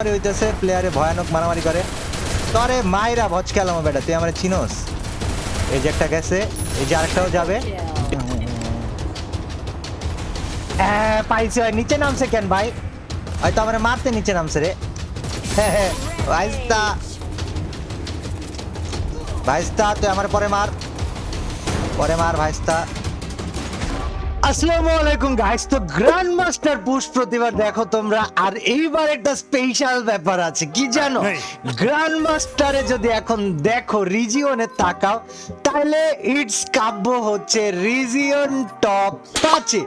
মারামারি হইতেছে প্লেয়ারে ভয়ানক মারামারি করে। তরে মাইরা ভজ খেলাম বেটা তুই আমার চিনোস? এই যে একটা গেছে এই যে আরেকটাও যাবে। হ্যাঁ, পাইছে ভাই নিচে নামছে কেন ভাই? হয়তো আমার মারতে নিচে নামছে রে। ভাইস্তা তুই আমার পরে মার। পরে মার ভাইস্তা। আসসালামু আলাইকুম গাইস তো গ্র্যান্ড মাস্টার পুশ প্রতিবার দেখো তোমরা আর এইবার একটা স্পেশাল ব্যাপার আছে কি জানো? গ্র্যান্ড মাস্টারে যদি এখন দেখো রিজিয়নে তাকাও তাহলে ইটস কাব্য হচ্ছে রিজিয়ন টপ পাঁচে।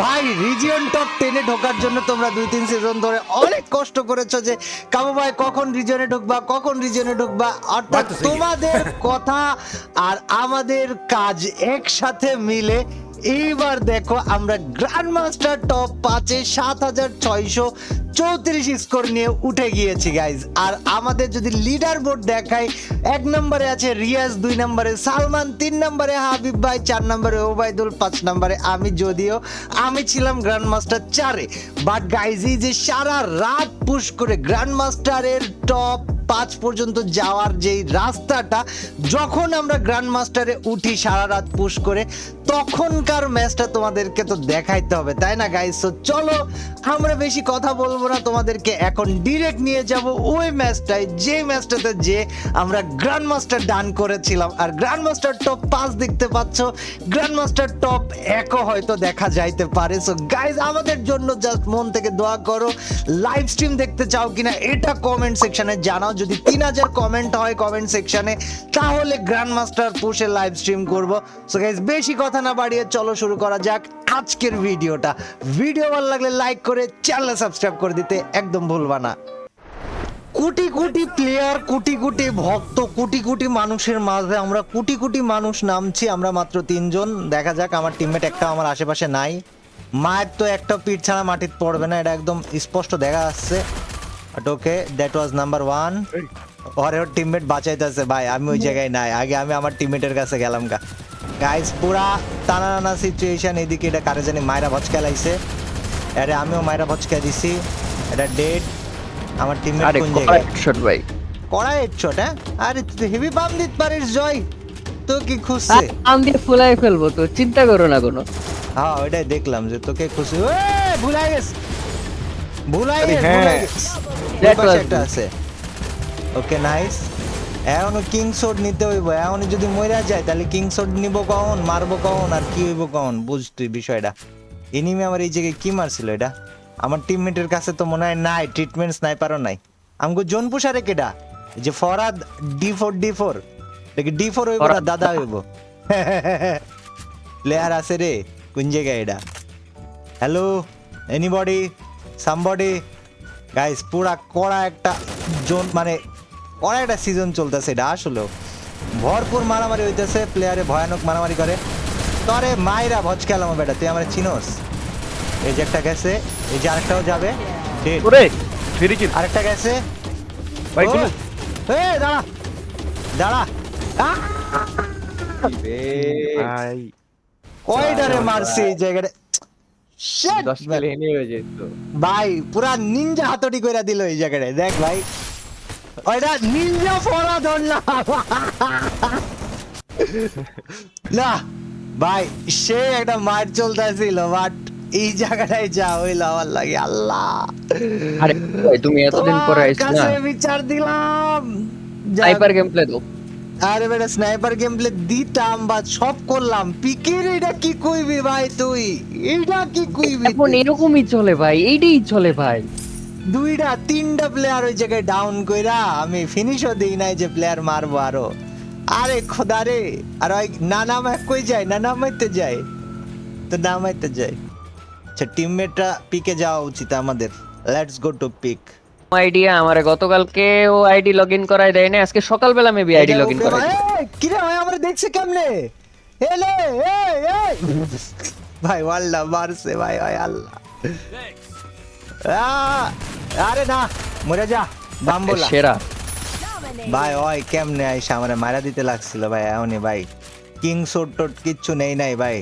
ভাই রিজিয়ন টপ টেনে ঢোকার জন্য তোমরা দুই তিন সিজন ধরে অনেক কষ্ট করেছ যে কাবু ভাই কখন রিজিয়নে ঢুকবা কখন রিজিয়নে ঢুকবা? অর্থাৎ তোমাদের কথা আর আমাদের কাজ একসাথে মিলে এইবার দেখো আমরা গ্র্যান্ড মাস্টার টপ পাঁচে সাত হাজার ছয়শো চৌত্রিশ স্কোর নিয়ে উঠে গিয়েছি গাইজ আর আমাদের যদি লিডার বোর্ড দেখাই, এক নম্বরে আছে রিয়াজ, দুই নম্বরে সালমান, তিন নম্বরে হাবিব ভাই, চার নম্বরে ওবায়দুল, পাঁচ নম্বরে আমি। যদিও আমি ছিলাম গ্র্যান্ড মাস্টার চারে বাট গাইজ যে সারা রাত পুশ করে গ্র্যান্ড মাস্টারের টপ পাঁচ পর্যন্ত যাওয়ার যেই রাস্তাটা, যখন আমরা গ্র্যান্ড মাস্টারে উঠি, সারা রাত পুশ করে তখনকার ম্যাচটা তোমাদেরকে তো দেখাইতে হবে, তাই না গাইস তো চলো, আমরা বেশি কথা বলব না, তোমাদেরকে এখন ডিরেক্ট নিয়ে যাব ওই ম্যাচটায়, যে ম্যাচটাতে যে আমরা গ্র্যান্ড মাস্টার ডান করেছিলাম। আর গ্র্যান্ড মাস্টার টপ পাঁচ দেখতে পাচ্ছ গ্র্যান্ড মাস্টার টপ একও হয়তো দেখা যাইতে পারে। সো গাইজ আমাদের জন্য জাস্ট মন থেকে দোয়া করো লাইভ স্ট্রিম দেখতে চাও কিনা, এটা কমেন্ট সেকশনে জানাও। যদি তিন হাজার কমেন্ট হয় কমেন্ট সেকশনে তাহলে গ্র্যান্ড মাস্টার পুষে লাইভ স্ট্রিম করব। সো গাইজ বেশি কথা না বাড়িয়ে চলো শুরু করা যাক আজকের ভিডিওটা। ভিডিও ভালো লাগলে লাইক করে চ্যানেল সাবস্ক্রাইব করে দিতে একদম ভুলবা না। কোটি কোটি প্লেয়ার কোটি কোটি ভক্ত কোটি কোটি মানুষের মাঝে আমরা কোটি কোটি মানুষ নামছি আমরা মাত্র তিনজন। দেখা যাক আমার টিমমেট একটা আমার আশেপাশে নাই। মায়ের তো একটা পিঠ ছাড়া মাটিতে পড়বে না এটা একদম স্পষ্ট দেখা যাচ্ছে। But okay that was number one ওর ওর টিমমেট বাঁচাইতেছে ভাই আমি ওই জায়গায় নাই। আগে আমি আমার টিমমেটের কাছে গেলাম গা। গাইস পুরা টানা টানা সিচুয়েশন এদিকে এটা কারে জানি মায়েরা ভচকা লাইছে আরে আমিও মায়েরা ভচকা দিছি। এটা ডেট আমার টিমমেট কোন জায়গায়? হেডশট ভাই। কড়া হেডশট হ্যাঁ? আরে তুই হেভি পাম দিতে পারিস জয়। তো কি খুশছে? আম দিয়ে ফুলাই ফেলব তো চিন্তা করো না কোনো। হ্যাঁ ওইটাই দেখলাম যে তোকে খুশি। ওই ভুলাই গেছ। ভুলাই গেছ হ্যাঁ। ভুলাই গেছ পাশে was একটা আছে। ওকে নাইস এখনও কিং শট নিতে হইব এখন যদি মইরা যায় তাহলে কিং শট নিব কখন মারবো কখন আর কি হইব কখন? বুঝ তুই বিষয়টা। এনিমি আমার এই জায়গায় কি মারছিল এটা? আমার টিমমেটের কাছে তো মনে হয় নাই ট্রিটমেন্ট স্নাইপারও নাই। আমগো জোন পুষারে কেডা যে ফরাদ ডি ফোর ডি ফোর দেখি ডি ফোর হইব না দাদা হইব? প্লেয়ার আছে রে কোন জায়গায় এটা? হ্যালো এনিবডি সামবডি গাইস পুরা কড়া একটা জোন মানে একটা সিজন চলতেছে এটা আসলে ভরপুর মারামারি হইতেছে প্লেয়ারে ভয়ানক মারামারি করে। তরে মাইরা ভজ খেলাম বেটা তুই আমার চিনোস? এই যে একটা গেছে এই যে আরেকটাও যাবে। ওরে ফিরে কিল আরেকটা গেছে। ভাই ও, এ দাঁড়া। দাঁড়া। ভাই। কয়টারে মারছি এই জায়গাটা পুরা নিনজা হাতড়ি কইরা দিল এই জায়গাটায়। দেখ ভাই ওইটা ফরা ধরলাম না ভাই সে একটা চলতেছিল বাট এই জায়গাটায় যা হইল আমার লাগে আল্লাহ। আরে তুমি এতদিন পরে আইছো না? বিচার দিলাম। স্নাইপার গেম প্লে দাও। আরে বেটা স্নাইপার গেম প্লে দিতাম বা সব করলাম। পিকের এটা কি কইবি ভাই তুই? এটা কি কইবি এখন এরকমই চলে ভাই এইটাই চলে ভাই। দুইটা তিনটা প্লেয়ার ওই জায়গায় ডাউন কইরা আমি ফিনিশও দিই নাই যে প্লেয়ার মারবো আরও। আরে খোদা রে আর ওই না নামায় কই যায়? না নামাইতে যায়। তো নামাইতে যায়। আচ্ছা টিমমেটরা পিকে যাওয়া উচিত আমাদের। Let's go to pick idea আমারে গতকালকে ও আইডি লগইন করাই দেয় না আজকে সকালবেলা মেবি আইডি লগইন করাই কি রে ভাই আমরা দেখছে কেমনে? এলে এই এই। ভাই আল্লাহ মারছে ভাই ভাই আল্লাহ। আরে না মরে যা বাম্বুলা। সেরা। ভাই ওই কেমনে আইসা আমারে মারা দিতে লাগছিল ভাই এখনই ভাই। কিং শোট টোট কিচ্ছু নেই নাই ভাই।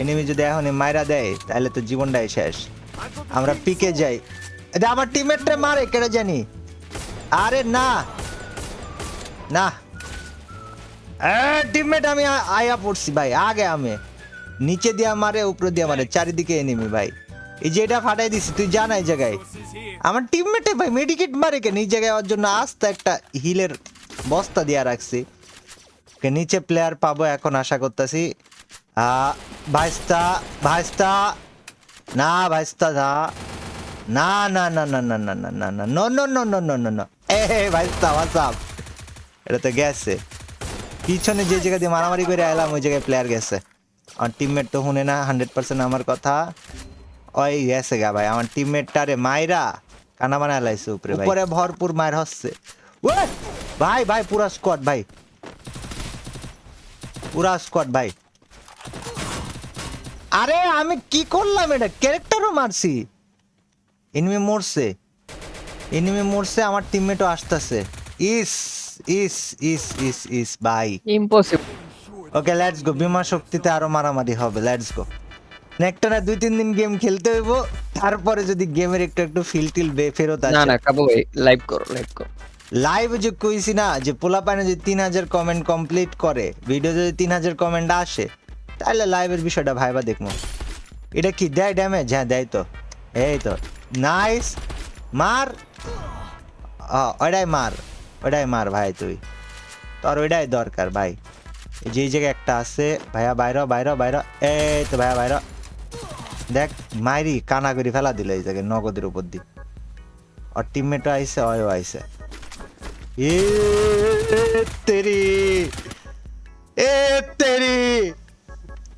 এনিমি যদি এখনই মাইরা দেয় তাহলে তো জীবনটাই শেষ। আমরা পিকে যাই। এটা আমার টিমমেটটা মারে কেটে জানি। আরে না না। টিমমেট আমি আয়া পড়ছি ভাই আগে আমি। নিচে দিয়া মারে উপরে দিয়া মারে চারিদিকে এনিমি ভাই। এই যে এটা ফাটাই দিছি, তুই জানা এই জায়গায়। আমার টিমমেটে ভাই মেডিকেট মারে কেন? এই জায়গায় ওর জন্য আস্তে একটা হিলের বস্তা দিয়া রাখছি। নিচে প্লেয়ার পাবো এখন, আশা করতেছি। ভাইস্তা ভাইস্তা। না ভাইস্তা, না। না না না না না না না না না no no no no no no no এ ভাইস্তা হোয়াটসঅ্যাপ এটা তো গেছে। পিছনে যে জায়গা দিয়ে মারামারি করে এলাম ওই জায়গায় প্লেয়ার গেছে। আমার টিমমেট তো শুনে না হান্ড্রেড পার্সেন্ট আমার কথা। ওই গেছে গা ভাই আমার টিমমেটটারে মাইরা কানা বানা লাইছে উপরে ভাই। উপরে ভরপুর মায়ের হচ্ছে। ওই! ভাই ভাই পুরা স্কোয়াড ভাই। পুরা স্কোয়াড ভাই। আরে আমি কি করলাম এটা? ক্যারেক্টারও মারছি। এনিমি মরছে। এনিমি মরছে আমার টিমমেটও আসতেছে। ইস ইস ইস ইস ইস ভাই। ইম্পসিবল ওকে লেটস গো বিমা শক্তিতে আরও মারামারি হবে। লেটস গো একটা না দুই তিন দিন গেম খেলতে হইব। তারপরে যদি গেমের একটু একটু ফিল টিল বে ফেরত না আসে। না কাবু ভাই লাইভ করো লাইভ করো। লাইভ যে কইছি না যে পোলা পায়না যদি তিন হাজার কমেন্ট কমপ্লিট করে ভিডিও যদি তিন হাজার কমেন্ট আসে তাহলে লাইভের বিষয়টা ভাইবা দেখব এটা কি দেয় ড্যামেজ হ্যাঁ দেয় তো। এই তো। নাইস মার। ওইটাই মার। ওইটাই মার ভাই তুই। তোর ওইটাই দরকার ভাই। যে জায়গায় একটা আছে। ভাইয়া বাইর বাইর বাইর। এই তো ভাইয়া বাইর। দেখ মাইরি কানা করে ফেলা দিল এই জায়গায় নগদের উপর দিয়ে। আর টিমমেটও আইসে অয়ও আইসে এ তেরি এ তেরি।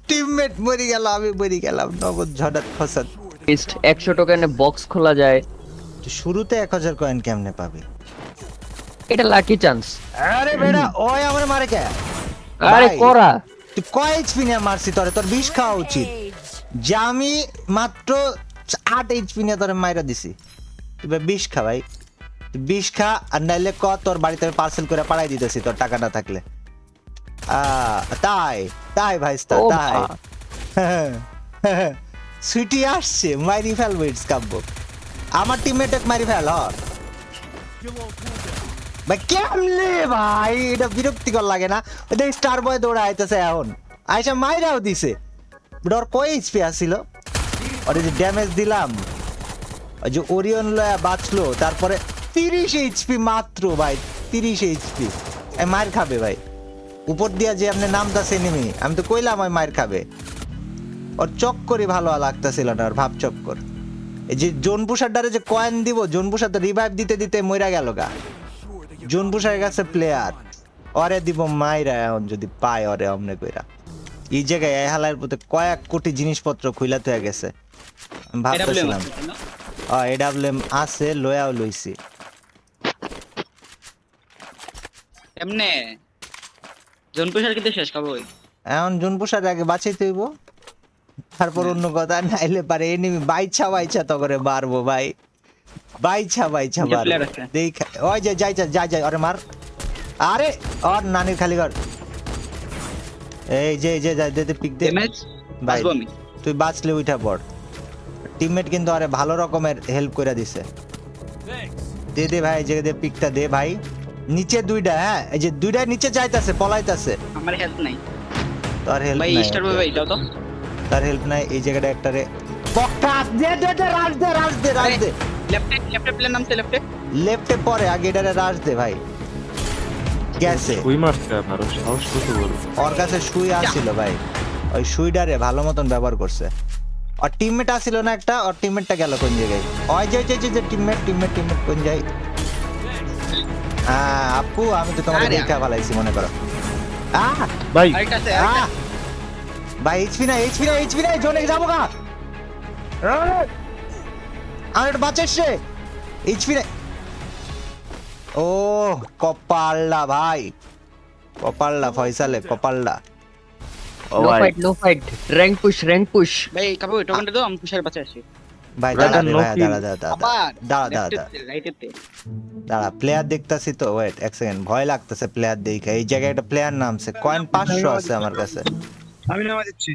টিমমেট মরে গেল আমি মরে গেলাম নগদ ঝটাত ফসাদ একশো এনে বক্স খোলা যায়। শুরুতে এক হাজার কয়েন কেমনে পাবে? এটা লাকি চান্স আরে বেড়া ওই আমার মারে কে? আরে কোরা। তুই কয় এইচপি নিয়ে মারছি তোরে? তোর বিষ খাওয়া উচিত। যে আমি মাত্র আট এইচপি নিয়ে তোরে মাইরা দিছি। তুই বিষ খা ভাই। বিষ খা আর নাইলে ক তোর বাড়িতে আমি পার্সেল করে পাঠাই দিতেছি তোর টাকা না থাকলে। তাই তাই ভাই তাই। সুইটি আসছে মাইরি ফেলব ইটস কাব্য আমার টিমমেট মারি ফেল হ। ভাই কেমনে ভাই? এটা বিরক্তিকর লাগে না। ওই স্টার বয় দৌড়া আইতেছে এখন। আইসা মাইরাও দিছে। বাট ওর কয় এইচপি আসছিল ওর যে ড্যামেজ দিলাম। ওই যে ওরিয়ন লয়া বাঁচলো, তারপরে তিরিশ এইচপি মাত্র ভাই, তিরিশ এইচপি মায়ের খাবে ভাই। উপর দিয়া যে আপনি নামতাছে নেমে আমি তো কইলাম ওই মায়ের খাবে। ওর চক্করই ভালো লাগতাছিল না ওর ভাব চক্কর। এই যে জোনপুষার ডারে যে কয়েন দিব জোনপুষার তো রিভাইভ দিতে দিতে মইরা গেল গা। জোনপুষার কাছে প্লেয়ার ওরে দিব মাইরা এখন যদি পায়, ওরে অমনে কইরা। এই জায়গায় এই হালার প্রতি কয়েক কোটি জিনিসপত্র খুইলা হয়ে গেছে। ভাবতেছিলাম এডাব্লিউএম আছে লয়াও লইছি। এমনে? জনপুষার কিন্তু শেষ খাব এখন জোনপুষার আগে বাঁচাইতে হইব। তারপর অন্য কথা নাইলে পারে এনিমি বাইছা বাইছা তো করে মারবো ভাই। বাইছা বাইছা মারবো দেখ ওই যে যাই যাই যাই যাই আরে মার। আরে আর নানির খালি ঘর। এই যে এই যে যাই দে পিক দে। ভাই তুই বাঁচলে উঠা পড়। টিমমেট কিন্তু আরে ভালো রকমের হেল্প করে দিছে। দে দে ভাই যে দে পিকটা দে ভাই। নিচে দুইটা হ্যাঁ? এই যে দুইটা নিচে যাইতাছে পলাইতাছে। আমার হেল্প নাই। তোর হেল্প ভাই স্টার ওকে। ভাই যাও তো। তার হেল্প নাই এই জায়গাটা একটা রে পক্কা দে দে দে রাজ দে রাজ দে রাজ দে। লেফটে লেফটে প্লেন নামছে লেফটে লেফটে পরে আগে এটারে রাজ দে ভাই। গেছে। ওই মারছে আপনার সাহস কত বড়। ওর কাছে সুই আসছিল ভাই। ওই সুইডারে ভালো মতন ব্যবহার করছে। আর টিমমেট আসছিল না একটা আর টিমমেটটা গেল কোন জায়গায়? ওই যে যে যে টিমমেট টিমমেট টিমমেট কোন যাই হ্যাঁ আপু আমি তো তোমাকে দেখা ভালাইছি মনে করো। আহ! ভাই! ভাই এইচপি না এইচপি না এইচপি না জোনে যাব গা। আমার একটা বাচ্চা এসছে এইচপি না ও কপাল্লা ভাই। কপাল্লা ফয়সালে কপাল্লা ও নো ভাই fight no fight rank push rank push ভাই কাবু টোকেনটা দাও আমি পুষার বাঁচা আসি ভাই দাঁড়া ভাই দাঁড়া দাঁড়া দাঁড়া রাইটেতে দাঁড়া প্লেয়ার দেখতাছি তো ওয়েট এক সেকেন্ড ভয় লাগতেছে প্লেয়ার দেখে। এই জায়গায় একটা প্লেয়ার নামছে কয়েন পাঁচশো আছে আমার কাছে। আমি নামা দিচ্ছি।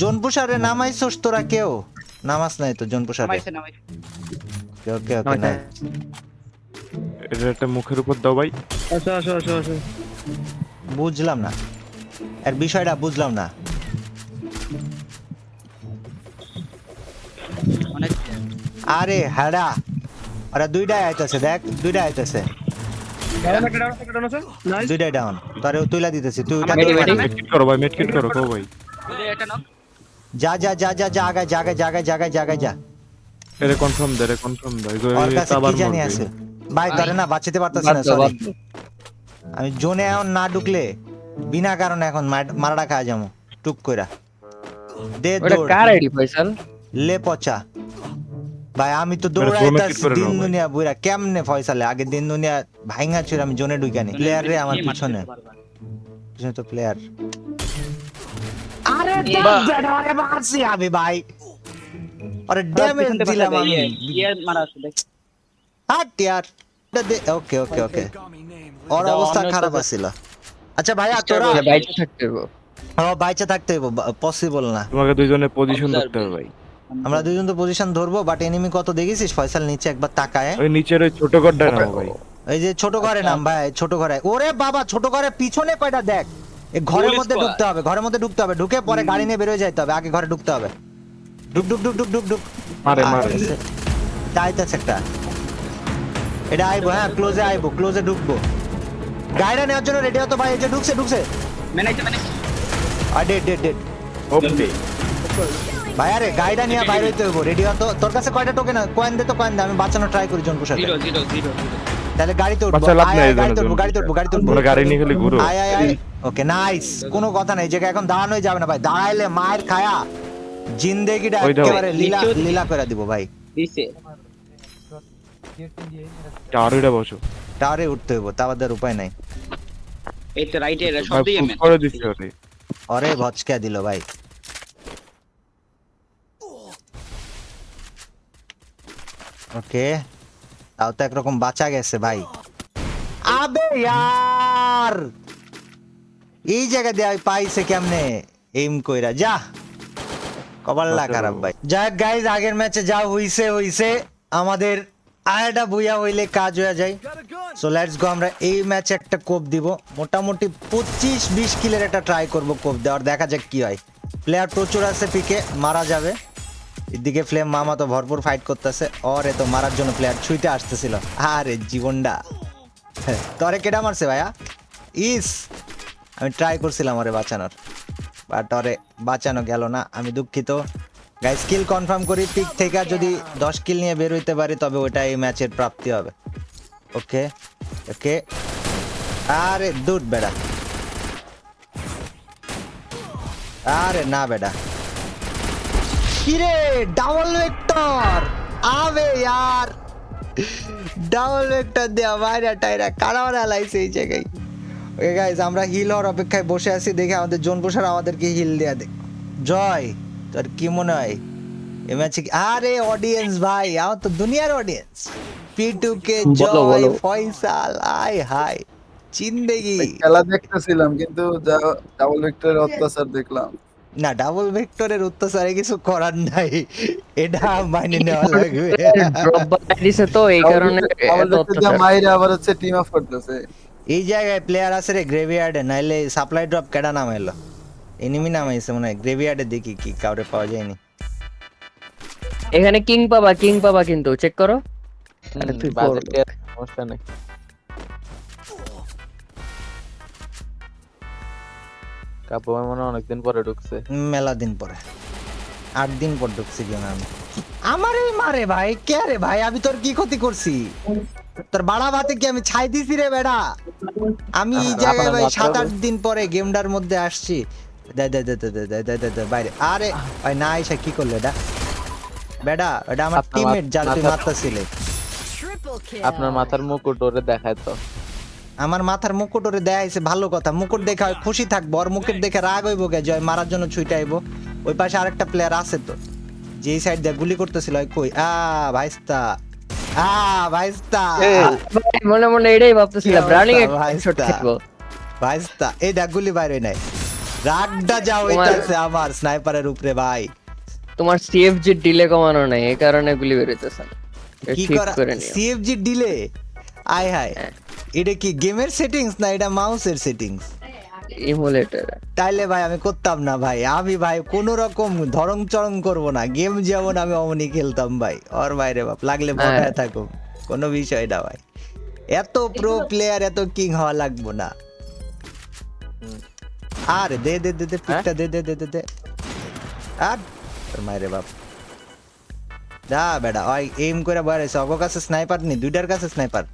জোনপুষারে নামাইছস তোরা কেউ? নামাস নাই তো জোনপুষারে। নামাইছে নামাইছে। ওকে ওকে নাই এটা একটা মুখের উপর দাও ভাই আসো আসো আসো আসো। বুঝলাম না। এর বিষয়টা বুঝলাম না। অনেক আরে হাড়া আরে দুইটাই আইতেছে দেখ দুইটাই আইতেছে। দুইটাই ডাউন তোরে তুইলা দিতেছি তুই? মার। মেটকিট করো ভাই মেটকিট করো কো ভাই। যা যা যা যা যা জায়গায় জায়গায় জায়গায় যা এরে কনফার্ম দে রে কনফার্ম দে। ওর কাছে আবার কি জানি। আছে? ভাই ধরে না বাঁচাতে পারতাছি না সরি আমি জোনে এখন না ঢুকলে বিনা কারণে এখন মার- মারাটা খাওয়া যাব। টুক কইরা। দে দৌড়। কার আইডি ফয়সাল? লে পচা। ভাই আমি তো দৌড়াইতাছি দিন ভাই। দুনিয়া বুইরা কেমনে ফয়সালে? আগে দিন দুনিয়া ভাইঙ্গা ছিল আমি জোনে ঢুকানি। প্লেয়ার রে আমার পিছনে। পিছনে তো প্লেয়ার আরে দেখ আরে মারছি আমি ভাই। আরে ড্যামেজ দিলাম আমি। ইয়ে, ইয়ে মারা আছে দেখ। হাট ইয়ার ওকে ওকে ওকে। ওর অবস্থা খারাপ আছিল। আচ্ছা ভাইয়া তোরা বাইরে থাকতে হবে ও বাইচে থাকতে হইব পসিবল না। তোমাকে দুইজনে পজিশন ধরতে হবে ভাই। আমরা দুইজন তো পজিশন ধরবো বাট এনিমি কত দেখেছিস? ফয়সাল নিচে একবার তাকায়। ওই নিচের ওই ছোট গড্ডা নাও ভাই। এই যে ছোট ঘরে নাম ভাই ছোট ঘরে। ওরে বাবা ছোট ঘরে পিছনে কয়টা দেখ? এই ঘরের মধ্যে। ঢুকতে হবে ঘরের মধ্যে ঢুকতে হবে। ঢুকে পরে গাড়ি নিয়ে বেরোয় যাইতে হবে আগে ঘরে ঢুকতে হবে। ঢুক ঢুক ঢুক ঢুক ঢুক ঢুক। মারে। মারে যাইতেছে একটা। এটা আইবো হ্যাঁ ক্লোজে আইবো ক্লোজে ঢুকবো। গাড়িটা নেওয়ার জন্য রেডি হতো ভাই এই যে ঢুকছে ঢুকছে। ম্যানেজ ম্যানেজ আর ডেড ডেড ডেড ওকে ভাই আরে গাড়িটা নিয়ে বাইরে হইতে হইব রেডি হতো তোর কাছে কয়টা টোকেন কয়েন দে তো কয়েন দে আমি বাঁচানো ট্রাই করি জনপুর সাথে। জিরো জিরো জিরো তাহলে গাড়িতে উঠবো। গাড়িতে উঠবো গাড়িতে উঠবো গাড়িতে উঠবো। গাড়ি নিয়ে খালি ঘুরো। আয় আয় আয়। ওকে নাইস কোনো কথা নাই যে এখন দাঁড়ানোই যাবে না ভাই। দাঁড়াইলে মায়ের খায়া জিন্দেগিটা একেবারে লীলা লীলা করে দিব ভাই। দিছে। টাওয়ারটা বসো। টাওয়ারে উঠতে হইব তা বাদের উপায় নাই। এই তো রাইটে এরা সব দিয়ে করে দিছে ওরে ভচকা দিল ভাই। ওকে তাও তো একরকম বাঁচা গেছে ভাই। আবে ইয়ার! এই জায়গা দিয়ে পাইছে কেমনে? এইম কইরা যা। কপাল্লা খারাপ ভাই। যাক গাইজ আগের ম্যাচে যা হইছে হইছে। আমাদের আয়টা বুইয়া হইলে কাজ হয়ে যায়। সো লেটস গো আমরা এই ম্যাচে একটা কোপ দিব। মোটামুটি পঁচিশ বিশ কিলের একটা ট্রাই করব কোপ দেওয়ার, দেখা যাক কি হয়। প্লেয়ার প্রচুর আছে পিকে মারা যাবে। এদিকে ফ্লেম মামা তো ভরপুর ফাইট করতেছে। ওরে তো মারার জন্য প্লেয়ার ছুইতে আসতেছিল। আরে, জীবনটা। তরে কেডা মারছে ভাইয়া? ইস, আমি ট্রাই করছিলাম ওরে বাঁচানোর। বাট ওরে বাঁচানো গেল না, আমি দুঃখিত। গাই স্কিল কনফার্ম করি পিক থেকে যদি দশ কিল নিয়ে বের হইতে পারি, তবে ওটা এই ম্যাচের প্রাপ্তি হবে। ওকে ওকে আরে, দুধ বেড়া। আরে, না বেডা। কিরে ডাবল ভেক্টর আবে यार ডাবল ভেক্টর দেয়া বাইরে টাইরা কারাওয়ারা লাইছে এই জায়গায়। ওকে গাইস আমরা হিল হওয়ার অপেক্ষায় বসে আছি, দেখে আমাদের জোন পোষার আমাদেরকে হিল দেয়া দে। জয়! তোর কি মনে হয়? এ ম্যাচে আরে অডিয়েন্স ভাই আমার তো দুনিয়ার audience P two K Joy Faisal আয় জিন্দেগি। খেলা দেখতেছিলাম কিন্তু ডাবল ভিক্টরের অত্যাচার দেখলাম। না ডাবল ভেক্টরের অত্যাচারে কিছু করার নাই। এটা মাইনে নেওয়া লাগবে। ড্রপ দিছে তো এই কারণে। মাইরে আবার হচ্ছে টিম অফ করতেছে। এই জায়গায় প্লেয়ার আছে রে গ্রেভিয়ার্ডে নাইলে সাপ্লাই ড্রপ কেডা নামাইলো? এনিমি নামাইছে মনে হয়। গ্রেভিয়ার্ডে দেখি কি কাউরে পাওয়া যায়নি। এখানে কিং পাবা কিং পাবা কিন্তু চেক করো। আরে তুই বাজেটে সমস্যা নেই। কাপু মনে অনেকদিন পরে ঢুকছে। মেলা দিন পরে। আট দিন পর ঢুকছি কেন আমি? আমারে মারে ভাই কে রে ভাই? আমি তোর কি ক্ষতি করছি? তোর বাড়া ভাতে কি আমি ছাই দিছি রে বেড়া? আমি এই জায়গায় ভাই সাত আট দিন পরে গেমটার মধ্যে আসছি। আরে ভাই না আইসা কি করলে এটা বেডা এটা আমার টিমমেট তুই আপনার মাথার মুকুট ওরে দেখায় তো আমার মাথার মুকুট ওরে ভালো কথা। মুকুট দেখে খুশি থাকব মুকুট দেখে রাগ হইব গে জয় মারার জন্য ছুইটা আইব। ওই পাশে আরেকটা প্লেয়ার আছে তো। যে সাইড দিয়ে গুলি করতেছিল ওই কই? আ ভাইস্তা। আ ভাইস্তা। মনে মনে এটাই ভাবতেছিলাম রানিং ভাইস্তা। এই দেখ গুলি বাইরে নাই। রাগটা যা হইতাছে আমার স্নাইপারের উপরে ভাই। তোমার সিএফজি ডিলে কমানো নাই এই কারণে গুলি বেরোতেছে কি করা সিএফজি ডিলে? আয় হায়। এটা কি গেমের সেটিংস না এটা মাউসের সেটিংস? ইমুলেটর তাইলে ভাই আমি করতাম না ভাই। আমি ভাই কোন রকম ধরং চরং করব না। গেম যেমন আমি অমনি খেলতাম ভাই। ওর বাইরে বাপ লাগলে বটায় হ্যাঁ। থাকো কোনো বিষয় না ভাই। এত প্রো প্লেয়ার এত কিং হওয়া লাগবো না। আর দে দে দে দে পিকটা দে দে দে দে দে। আর তোর মায়েরে বাপ। যা বেটা ওই এম করে বেড়াইছে অগো কাছে স্নাইপার নি দুইটার কাছে স্নাইপার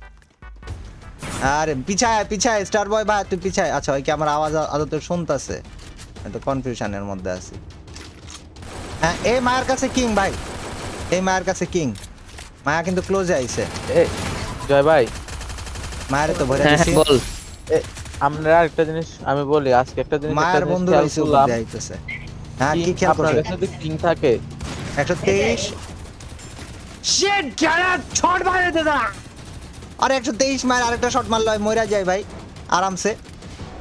আরে পিছায় পিছায় স্টার বয় ভাই তুই পিছায়। আচ্ছা ওই কি আমার আওয়াজ আদতে শুনতাছে? তো কনফিউশনের মধ্যে আছি। হ্যাঁ এই মায়ের কাছে কিং ভাই। এই মায়ের কাছে কিং মায়া কিন্তু ক্লোজে আইছে। এ জয় ভাই। মায়ের তো ভরে হ্যাঁ দিছি। বল। এ, আমরা আরেকটা জিনিস আমি বলি আজকে একটা জিনিস মায়ের বন্ধু রইছে। উপরে হ্যাঁ কি খেয়াল আপনার কাছে যদি কিং থাকে? একশো তেইশ। শিট যারা শট মারে দাদা আরে একশো তেইশ মার আরেকটা শট মারলো মইরা যাই ভাই আরামসে।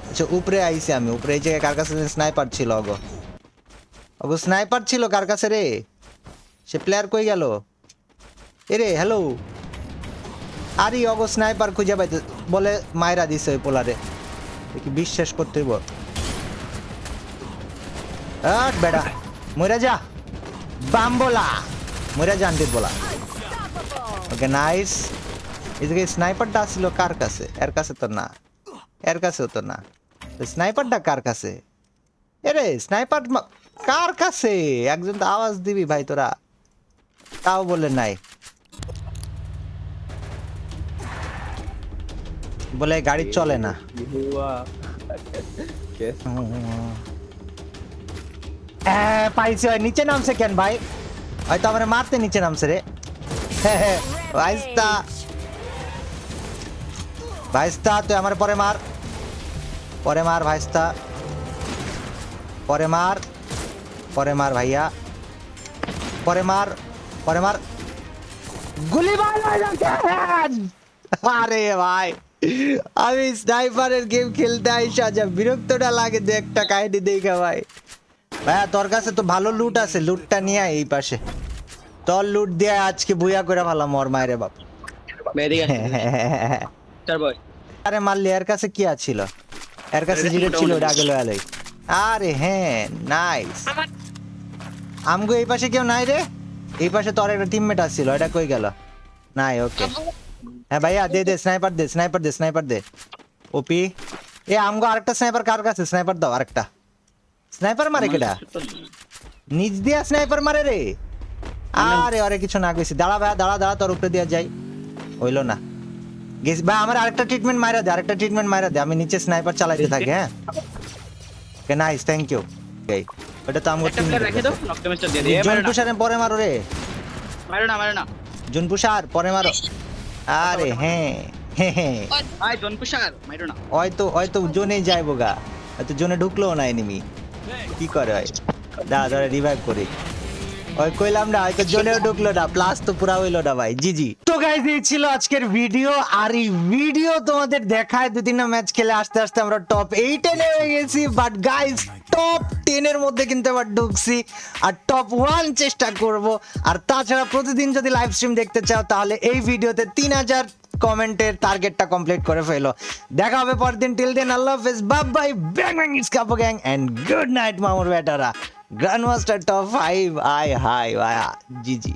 আচ্ছা উপরে আইছি আমি উপরে এই জায়গায় কার কাছে স্নাইপার ছিল অগো অগো স্নাইপার ছিল কার কাছে রে? সে প্লেয়ার কই গেল? এরে হ্যালো আরে অগো স্নাইপার খুঁজে পাইতে বলে মায়েরা দিছে ওই পোলারে। বিশ্বাস করতে বেড়া, মইরা যা। বাম্বোলা মইরা যা আন্টির বলা। ওকে নাইস এদিকে স্নাইপারটা আসছিল কার কাছে? এর কাছে তো না। এর কাছেও তো না। স্নাইপারটা কার কাছে? এরে স্নাইপার কার কাছে? একজন তো আওয়াজ দিবি ভাই তোরা। তাও বলে নাই। বলে গাড়ি চলে না। পাইছি নিচে নামছে কেন ভাই? হয়তো আমার মারতে নিচে নামছে রে। ভাইস্তা ভাইস্তা তুই আমার পরে মার। পরে মার ভাইস্তা পরে মার। পরে মার ভাইয়া। পরে মার পরে মার। গুলি মার আরে ভাই। আমি স্নাইপারের গেম খেলতে আইসা যা বিরক্তটা লাগে দু একটা কাহিনী দেখা ভাই। ভাইয়া তোর কাছে তো ভালো লুট আছে লুটটা নিয়ে আয় এই পাশে। তোর লুট দিয়ে আজকে বুয়া করে ভালো মর মায়েরে বাপ। আরে মারলি এর কাছে কি আছিল এর কাছে জিরো ছিল ওটা আগে লয়ালে আরে হ্যাঁ নাইস আমগো এই পাশে কেউ নাই রে? এই পাশে তোর একটা টিমমেট আসছিল এটা কই গেল? নাই ওকে হ্যাঁ ভাইয়া দে দে স্নাইপার দে স্নাইপার দে স্নাইপার দে ওপি এ আমগো আরেকটা স্নাইপার কার কাছে স্নাইপার দাও আরেকটা স্নাইপার মারে কেডা নিচ দিয়া স্নাইপার মারে রে আরে আরে কিছু না কইছি দাঁড়া ভাই দাঁড়া দাঁড়া তোর উপরে দিয়া যাই হইল না গেছি ভাই আমার আরেকটা ট্রিটমেন্ট মাইরা দে আরেকটা ট্রিটমেন্ট মাইরা দে আমি নিচে স্নাইপার চালাইতে থাকি হ্যাঁ okay nice thank you okay ওটা তো আমার একটা প্লেয়ার রেখে দাও নকটেমিস্টার দিয়ে দিয়ে জন মারো না পুষারে পরে মারো রে মারো না মারো না জন পুষার পরে মারো আরে হ্যাঁ হ্যাঁ হ্যাঁ। ভাই জন পুষার মারো না। হয়তো হয়তো জোনে যাইবো গা। হয়তো জোনে ঢুকলো না এনিমি কি করে হয়? দা ধরে রিভাইভ করি। ওই কইলাম না হয়তো জোনেও ঢুকলো না প্লাস তো পুরা হইল না ভাই। জি জি। তো গাইজ এই ছিল আজকের ভিডিও আর এই ভিডিও তোমাদের দেখায় দু তিনটা ম্যাচ খেলে আস্তে আস্তে আমরা টপ এইটে নেমে গেছি। বাট গাইজ টপ টেনের মধ্যে কিন্তু এবার ঢুকছি। আর টপ ওয়ান চেষ্টা করব। আর তাছাড়া প্রতিদিন যদি লাইভ স্ট্রিম দেখতে চাও, তাহলে এই ভিডিওতে তিন হাজার কমেন্টের টার্গেটটা কমপ্লিট করে ফেলো। দেখা হবে পরদিন। টিল দেন আল্লাহ হাফেজ। Bye bye bang bang it's কাপো গ্যাং এন্ড গুড নাইট মামুর বেটারা। Grand master top five I high G G.